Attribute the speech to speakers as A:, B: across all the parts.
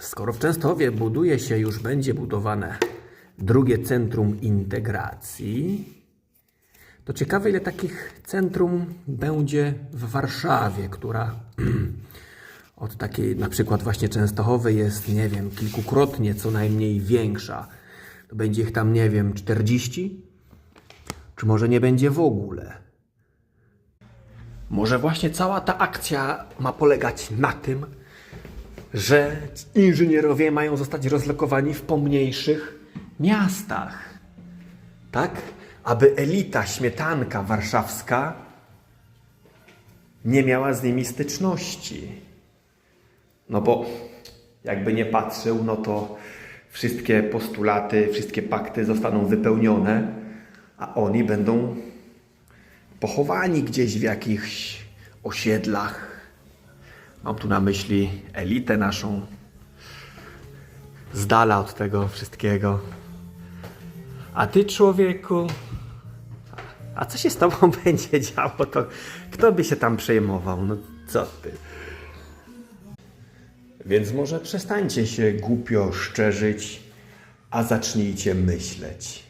A: Skoro w Częstochowie buduje się, już będzie budowane drugie centrum integracji, to ciekawe, ile takich centrum będzie w Warszawie, która od takiej na przykład właśnie Częstochowy jest, nie wiem, kilkukrotnie co najmniej większa. To będzie ich tam, nie wiem, 40? Czy może nie będzie w ogóle? Może właśnie cała ta akcja ma polegać na tym, że inżynierowie mają zostać rozlokowani w pomniejszych miastach. Tak? Aby elita śmietanka warszawska nie miała z nimi styczności. No bo jakby nie patrzył, no to wszystkie postulaty, wszystkie pakty zostaną wypełnione, a oni będą pochowani gdzieś w jakichś osiedlach. Mam tu na myśli elitę naszą, z dala od tego wszystkiego. A ty, człowieku, a co się z tobą będzie działo, to kto by się tam przejmował? No co ty? Więc może przestańcie się głupio szczerzyć, a zacznijcie myśleć.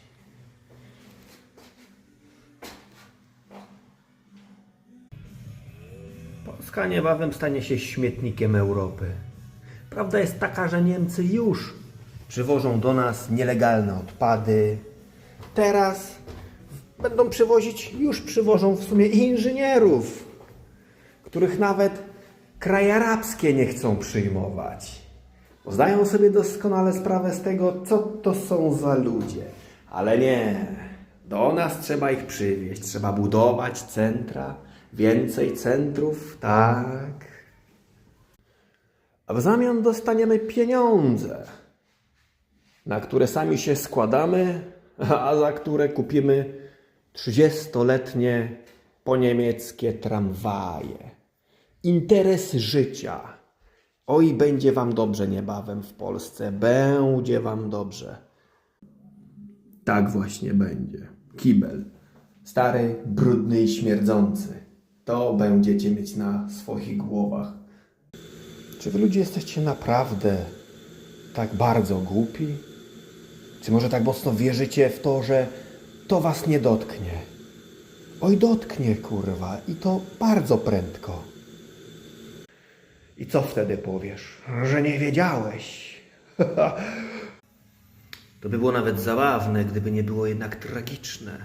A: Polska niebawem stanie się śmietnikiem Europy. Prawda jest taka, że Niemcy już przywożą do nas nielegalne odpady. Teraz będą przywozić, już przywożą w sumie inżynierów, których nawet kraje arabskie nie chcą przyjmować. Zdają sobie doskonale sprawę z tego, co to są za ludzie. Ale nie, do nas trzeba ich przywieźć, trzeba budować centra, więcej centrów, tak. A w zamian dostaniemy pieniądze, na które sami się składamy, a za które kupimy 30-letnie poniemieckie tramwaje. Interes życia. Oj, będzie wam dobrze niebawem w Polsce. Będzie wam dobrze. Tak właśnie będzie. Kibel. Stary, brudny i śmierdzący. To będziecie mieć na swoich głowach. Czy wy ludzie jesteście naprawdę tak bardzo głupi? Czy może tak mocno wierzycie w to, że to was nie dotknie? Oj, dotknie, kurwa, i to bardzo prędko. I co wtedy powiesz? Że nie wiedziałeś. to by było nawet zabawne, gdyby nie było jednak tragiczne.